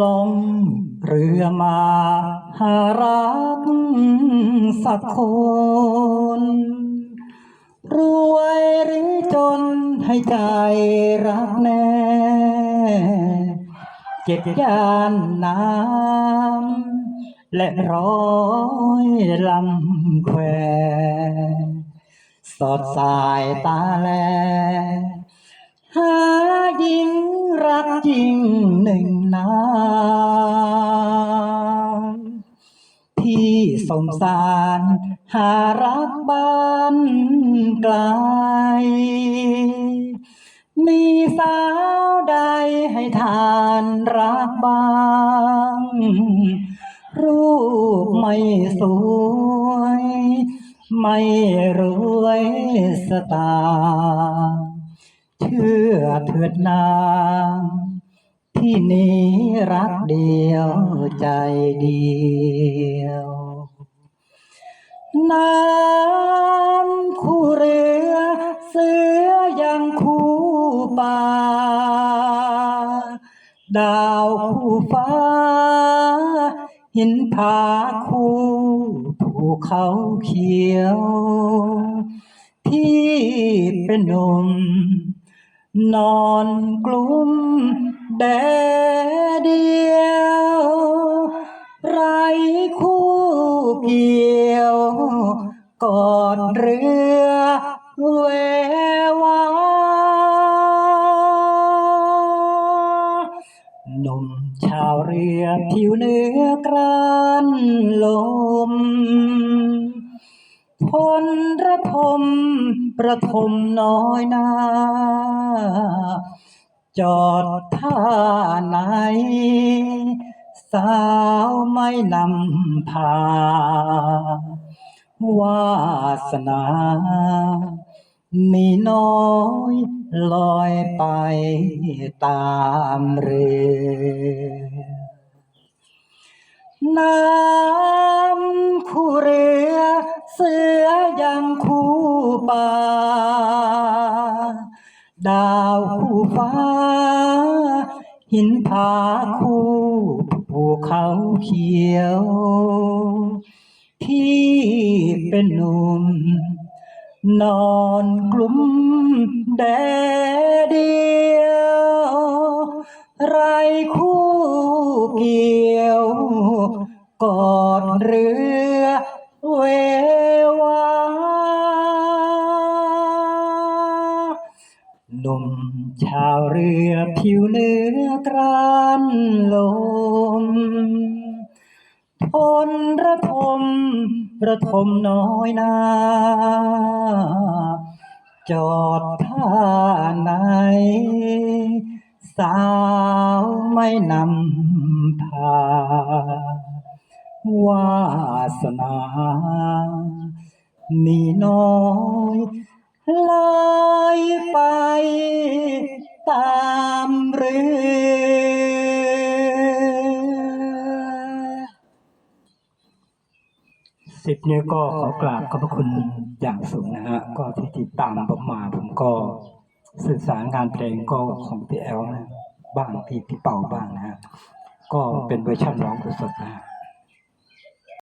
ลงเรือมาหารักสักคน รวยหรือจนให้ใจรักแน่ เจ็ดยานน้ำและร้อยลำแควสอดสายตาแล หาหญิง รักจริงหนึ่งนานที่สงสารหารักบ้านไกล มีสาวใดให้ทานรักบ้าง รูปไม่สวย ไม่รวยสตาเชื่อเถิดนาง ที่นี้รักเดียวใจเดียว น้ำคู่เรือเสือยังคู่ป่า ดาวคู่ฟ้า หินผาคู่ภูเขาเขียว ที่เป็นนม นอนกลุ้มแดเดียว ไรคู่เกี่ยวกอดเรือแววาหนุ่มชาวเรือผิวเนื้อกรานลม พลระทมประทมน้อยนาจอดท่าไหน สาวไม่นำพาวาสนา มีน้อยลอยไปตามเรือน้ำคู่เรือ เสือยังคู่ป่า ดาวคู่ฟ้า หินผาคู่ภูเขาเขียวที่เป็นหนุ่ม นอนกลุ้มแดดเดียว ไรคู่เกี่ยว กอดเรือ หนุ่มชาวเรือผิวเนื้อกรานลมพลระทมระทมน้อยนาจอดท่าไหน สาวไม่นำพาวาสนา มีน้อย ลอยไปตามเรือสิบนี้ก็ขอกราบขอบพระคุณอย่างสูงนะฮะก็ที่ติดตามผมมาผมก็สื่อสารงานเพลงก็ของพี่แอลนะบ้างพี่พี่เป่าบ้างนะฮะก็เป็นเวอร์ชันร้องสดๆนะฮะ